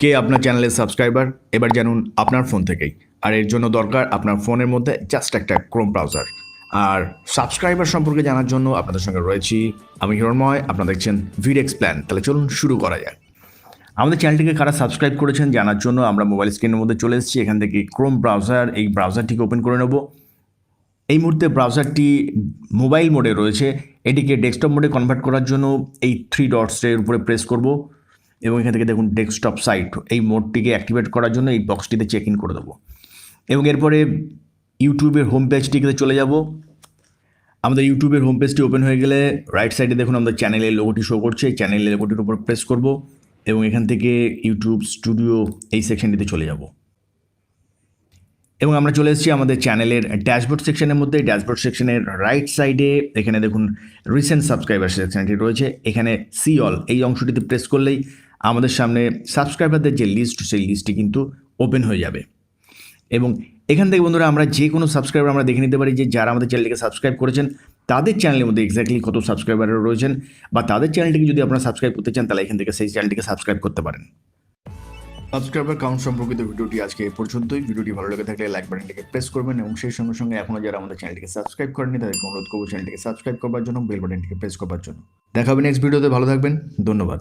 কে আপনার চ্যানেলের সাবস্ক্রাইবার এবার জানুন আপনার ফোন থেকেই। আর এর জন্য দরকার আপনার ফোনের মধ্যে জাস্ট একটা ক্রোম ব্রাউজার আর সাবস্ক্রাইবার সম্পর্কে জানার জন্য আপনাদের সঙ্গে রয়েছি আমি হিরণময়, আপনারা দেখছেন ভিডেক্স প্ল্যান তাহলে চলুন শুরু করা যাক। আমাদের চ্যানেলটিকে কারা সাবস্ক্রাইব করেছেন জানার জন্য আমরা মোবাইল স্ক্রিনের মধ্যে চলে এসেছি। এখান থেকে ক্রোম ব্রাউজার এই ব্রাউজারটিকে ওপেন করে নেব। এই মুহূর্তে ব্রাউজারটি মোবাইল মোডে রয়েছে। এটিকে ডেস্কটপ মোডে কনভার্ট করার জন্য এই থ্রি ডটসের উপরে প্রেস করব। এবং এখান থেকে দেখুন ডেস্কটপ সাইট এই মোডটিকে অ্যাক্টিভেট করার জন্য এই বক্সটিতে চেক ইন করে দেবো। এবং এরপরে ইউটিউবের হোম পেজটিতে চলে যাব। আমাদের ইউটিউবের হোম পেজটি ওপেন হয়ে গেলে রাইট সাইডে দেখুন আমাদের চ্যানেলের লোগোটি শো করছে এই চ্যানেলের লোগোটির উপর প্রেস করব এবং এখান থেকে ইউটিউব স্টুডিও এই সেকশনটিতে চলে যাব। এবং আমরা চলে এসেছি আমাদের চ্যানেলের ড্যাশবোর্ড সেকশনের মধ্যে। ড্যাশবোর্ড সেকশনের রাইট সাইডে এখানে দেখুন রিসেন্ট সাবস্ক্রাইবার সেকশনটি রয়েছে। এখানে সি অল এই অংশটিতে প্রেস করলেই আমাদের সামনে সাবস্ক্রাইবারদের যে লিস্ট সেই লিস্টটি কিন্তু ওপেন হয়ে যাবে। এবং এখান থেকে বন্ধুরা আমরা যে কোনো সাবস্ক্রাইবার আমরা দেখে নিতে পারি যে যারা আমাদের চ্যানেলটিকে সাবস্ক্রাইব করেছেন, তাদের চ্যানেলের মধ্যে এক্স্যাক্টলি কত সাবস্ক্রাইবার রয়েছেন বা তাদের চ্যানেলটিকে যদি আপনারা সাবস্ক্রাইব করতে চান, তাহলে এখান থেকে সেই চ্যানেলটিকে সাবস্ক্রাইব করতে পারেন। সাবস্ক্রাইবার কাউন্ট সম্পর্কিত ভিডিওটি আজকে এ পর্যন্তই। ভিডিওটি ভালো লেগে থাকলে লাইক বাটনটিকে প্রেস করবেন এবং সেই সঙ্গে সঙ্গে এখনও যারা আমাদের চ্যানেলটিকে সাবস্ক্রাইব করেনি তাদেরকে অনুরোধ করব চ্যানেলটিকে সাবস্ক্রাইব করবার জন্য বেল বাটনটিকে প্রেস করবার জন্য। দেখা হবে নেক্সট ভিডিওতে ভালো থাকবেন। ধন্যবাদ।